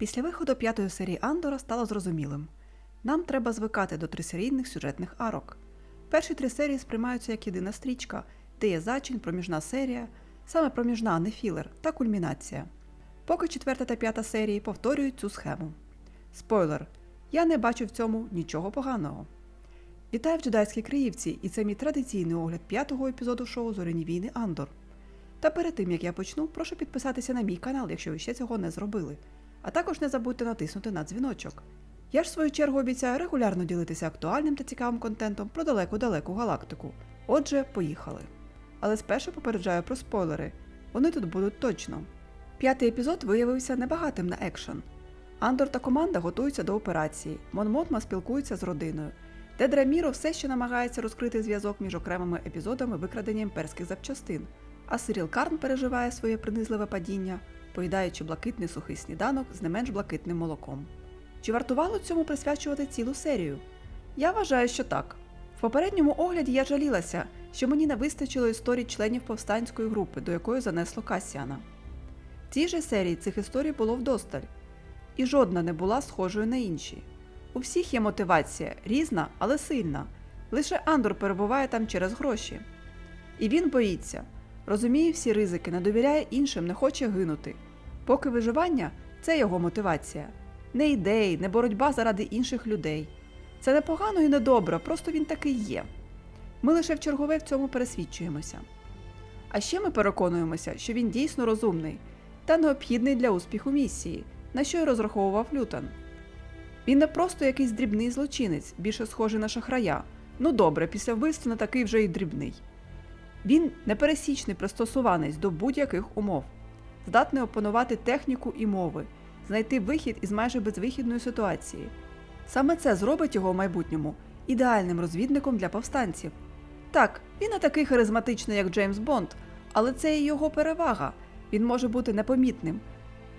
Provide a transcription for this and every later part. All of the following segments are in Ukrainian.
Після виходу п'ятої серії Андора стало зрозумілим. Нам треба звикати до трисерійних сюжетних арок. Перші три серії сприймаються як єдина стрічка, де є зачин, проміжна серія, саме проміжна, не філер, та кульмінація. Поки четверта та п'ята серії повторюють цю схему. Спойлер: я не бачу в цьому нічого поганого. Вітаю в джедайській Криївці, і це мій традиційний огляд п'ятого епізоду шоу Зоряні війни Андор. Та перед тим як я почну, прошу підписатися на мій канал, якщо ви ще цього не зробили. А також не забудьте натиснути на дзвіночок. Я ж в свою чергу обіцяю регулярно ділитися актуальним та цікавим контентом про далеку-далеку галактику. Отже, поїхали. Але спершу попереджаю про спойлери. Вони тут будуть точно. П'ятий епізод виявився небагатим на екшен. Андор та команда готуються до операції. Мон Мотма спілкується з родиною. Дедра Міро все ще намагається розкрити зв'язок між окремими епізодами викрадення імперських запчастин, а Сиріл Карн переживає своє принизливе падіння, поїдаючи блакитний сухий сніданок з не менш блакитним молоком. Чи вартувало цьому присвячувати цілу серію? Я вважаю, що так. В попередньому огляді я жалілася, що мені не вистачило історій членів повстанської групи, до якої занесло Касіана. В же серії цих історій було вдосталь, і жодна не була схожою на інші. У всіх є мотивація, різна, але сильна. Лише Андор перебуває там через гроші. І він боїться, розуміє всі ризики, не довіряє іншим, не хоче гинути. Поки виживання це його мотивація. Не ідеї, не боротьба заради інших людей. Це не погано і не добре, просто він такий є. Ми лише в чергове в цьому пересвідчуємося. А ще ми переконуємося, що він дійсно розумний та необхідний для успіху місії, на що й розраховував Лютон. Він не просто якийсь дрібний злочинець, більше схожий на шахрая. Ну добре, після вбивства не такий вже й дрібний. Він непересічний пристосуванець до будь-яких умов, здатний опанувати техніку і мови, знайти вихід із майже безвихідної ситуації. Саме це зробить його в майбутньому ідеальним розвідником для повстанців. Так, він не такий харизматичний, як Джеймс Бонд, але це і його перевага. Він може бути непомітним,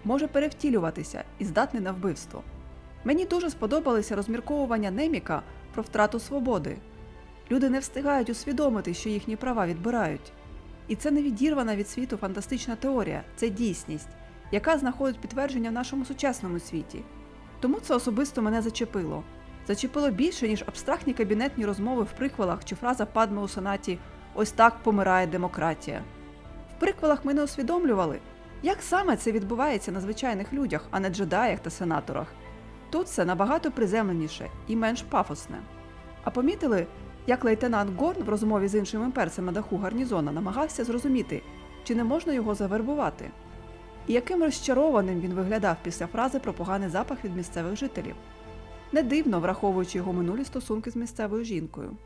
може перевтілюватися і здатний на вбивство. Мені дуже сподобалися розмірковування Неміка про втрату свободи. Люди не встигають усвідомити, що їхні права відбирають. І це не відірвана від світу фантастична теорія, це дійсність, яка знаходить підтвердження в нашому сучасному світі. Тому це особисто мене зачепило. Зачепило більше, ніж абстрактні кабінетні розмови в приквелах чи фраза Падме у сонаті Ось так помирає демократія. В приквелах ми не усвідомлювали, як саме це відбувається на звичайних людях, а не джедаях та сенаторах. Тут це набагато приземленіше і менш пафосне. А помітили, як лейтенант Горн в розмові з іншим імперцем на даху гарнізона намагався зрозуміти, чи не можна його завербувати, і яким розчарованим він виглядав після фрази про поганий запах від місцевих жителів. Не дивно, враховуючи його минулі стосунки з місцевою жінкою.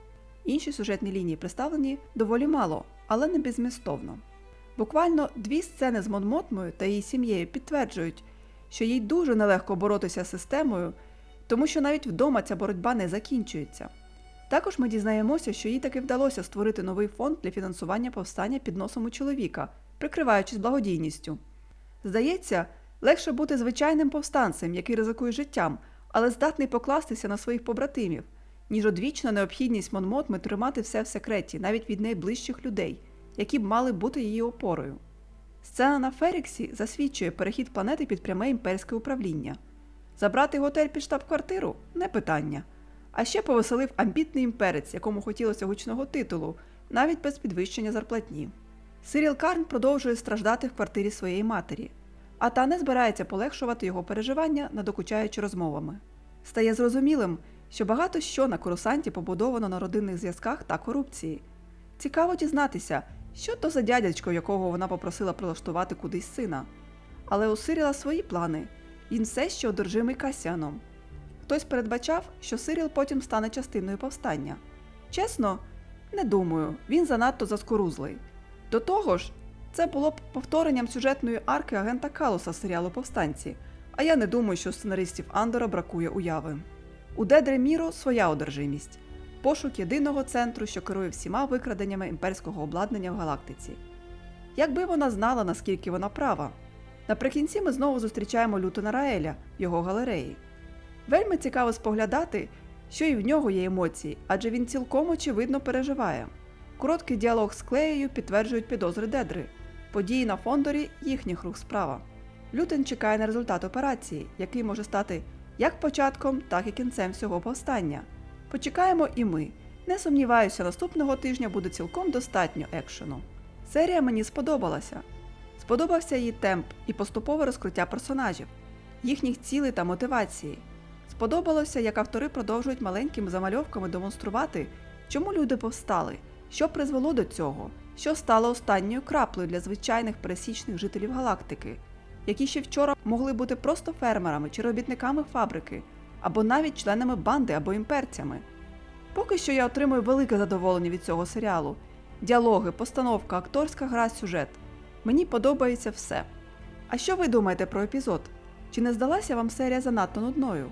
Інші сюжетні лінії представлені доволі мало, але не безмістовно. Буквально дві сцени з Монмотмою та її сім'єю підтверджують, що їй дуже нелегко боротися з системою, тому що навіть вдома ця боротьба не закінчується. Також ми дізнаємося, що їй таки вдалося створити новий фонд для фінансування повстання під носом у чоловіка, прикриваючись благодійністю. Здається, легше бути звичайним повстанцем, який ризикує життям, але здатний покластися на своїх побратимів, ніж одвічна необхідність Монмотми тримати все в секреті, навіть від найближчих людей, які б мали бути її опорою. Сцена на Феріксі засвідчує перехід планети під пряме імперське управління. Забрати готель під штаб-квартиру не питання. А ще повеселив амбітний імперець, якому хотілося гучного титулу, навіть без підвищення зарплатні. Сиріл Карн продовжує страждати в квартирі своєї матері, а та не збирається полегшувати його переживання, надокучаючи розмовами. Стає зрозумілим, що багато що на курсанті побудовано на родинних зв'язках та корупції. Цікаво дізнатися, що то за дядячко, якого вона попросила прилаштувати кудись сина. Але у Сиріла свої плани він все ще одержимий Касіаном. Хтось передбачав, що Сиріл потім стане частиною повстання. Чесно, не думаю, він занадто заскорузлий. До того ж, це було б повторенням сюжетної арки агента Калуса серіалу Повстанці, а я не думаю, що сценаристів Андора бракує уяви. У Дедре Міро своя одержимість пошук єдиного центру, що керує всіма викраденнями імперського обладнання в галактиці. Якби вона знала, наскільки вона права. Наприкінці ми знову зустрічаємо Лютона Раеля його галереї. Вельми цікаво споглядати, що і в нього є емоції, адже він цілком очевидно переживає. Короткий діалог з Клеєю підтверджують підозри Дедри. Події на Фондорі їхніх рук справа. Лютен чекає на результат операції, який може стати як початком, так і кінцем всього повстання. Почекаємо і ми. Не сумніваюся, наступного тижня буде цілком достатньо екшену. Серія мені сподобалася. Сподобався її темп і поступове розкриття персонажів, їхніх цілей та мотивації. Сподобалося, як автори продовжують маленькими замальовками демонструвати, чому люди повстали, що призвело до цього, що стало останньою краплею для звичайних пересічних жителів галактики, які ще вчора могли бути просто фермерами чи робітниками фабрики, або навіть членами банди або імперцями. Поки що я отримую велике задоволення від цього серіалу. Діалоги, постановка, акторська гра, сюжет. Мені подобається все. А що ви думаєте про епізод? Чи не здалася вам серія занадто нудною?